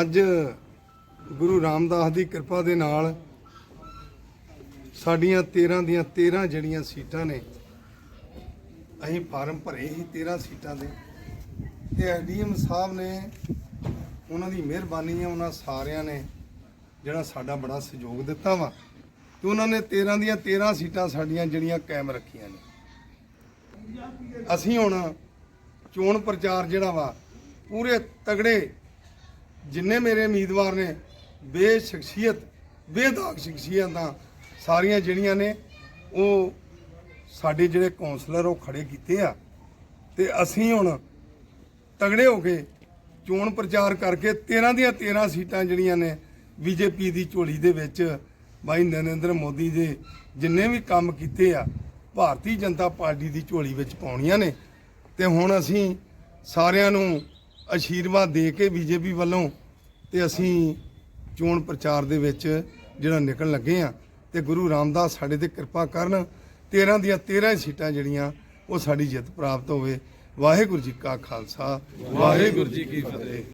ਅੱਜ ਗੁਰੂ ਰਾਮਦਾਸ ਦੀ ਕਿਰਪਾ ਦੇ ਨਾਲ ਸਾਡੀਆਂ 13 ਦੀਆਂ 13 ਜਿਹੜੀਆਂ ਸੀਟਾਂ ਨੇ ਅਸੀਂ ਫਾਰਮ ਭਰੇ ਸੀ 13 ਸੀਟਾਂ ਦੇ। ਤੇ ਐਡੀਐਮ ਸਾਹਿਬ ਨੇ ਉਹਨਾਂ ਦੀ ਮਿਹਰਬਾਨੀ ਹੈ ਉਹਨਾਂ ਸਾਰਿਆਂ ਨੇ ਜਿਹੜਾ ਸਾਡਾ ਬੜਾ ਸਹਿਯੋਗ ਦਿੱਤਾ ਵਾ। ਤੇ ਉਹਨਾਂ ਨੇ 13 ਦੀਆਂ 13 ਸੀਟਾਂ ਸਾਡੀਆਂ ਜਿਹੜੀਆਂ ਕਾਇਮ ਰੱਖੀਆਂ ਨੇ। ਅਸੀਂ ਹੁਣ ਚੋਣ ਪ੍ਰਚਾਰ ਜਿਹੜਾ ਵਾ, ਪੂਰੇ ਤਗੜੇ ਜਿੰਨੇ ਮੇਰੇ ਉਮੀਦਵਾਰ ਨੇ, ਬੇਸ਼ਖਸੀਅਤ, ਬੇਦਾਗ ਸ਼ਖਸੀਅਤਾਂ ਸਾਰੀਆਂ ਜਿਹੜੀਆਂ ਨੇ, ਉਹ ਸਾਡੇ ਜਿਹੜੇ ਕਾਉਂਸਲਰ ਉਹ ਖੜੇ ਕੀਤੇ ਆ। ਤੇ ਅਸੀਂ ਹੁਣ ਤਗੜੇ ਹੋ ਕੇ ਚੋਣ ਪ੍ਰਚਾਰ ਕਰਕੇ 13 ਦੀਆਂ 13 ਸੀਟਾਂ ਜਿਹੜੀਆਂ ਨੇ, ਬੀਜੇਪੀ ਦੀ ਝੋਲੀ ਦੇ ਵਿੱਚ ਭਾਈ ਨਰਿੰਦਰ ਮੋਦੀ ਦੇ ਜਿੰਨੇ ਵੀ ਕੰਮ ਕੀਤੇ ਆ, ਭਾਰਤੀ ਜਨਤਾ ਪਾਰਟੀ ਦੀ ਝੋਲੀ ਵਿੱਚ ਪਾਉਣੀਆਂ ਨੇ। ਤੇ ਹੁਣ ਅਸੀਂ ਸਾਰਿਆਂ ਨੂੰ ਅਸ਼ੀਰਵਾਦ ਦੇ ਕੇ ਬੀਜੇਪੀ ਵੱਲੋਂ ਤੇ ਅਸੀਂ ਚੋਣ ਪ੍ਰਚਾਰ ਦੇ ਵਿੱਚ ਜਿਹੜਾ ਨਿਕਲਣ ਲੱਗੇ ਆ, ਤੇ ਗੁਰੂ ਰਾਮਦਾਸ ਸਾਡੇ ਤੇ ਕਿਰਪਾ ਕਰਨ 13 ਦੀਆਂ 13 ਸੀਟਾਂ ਜਿਹੜੀਆਂ, ਉਹ ਸਾਡੀ ਜਿੱਤ ਪ੍ਰਾਪਤ ਹੋਵੇ। ਵਾਹਿਗੁਰੂ ਜੀ ਕਾ ਖਾਲਸਾ, ਵਾਹਿਗੁਰੂ ਜੀ ਕੀ ਫਤਿਹ।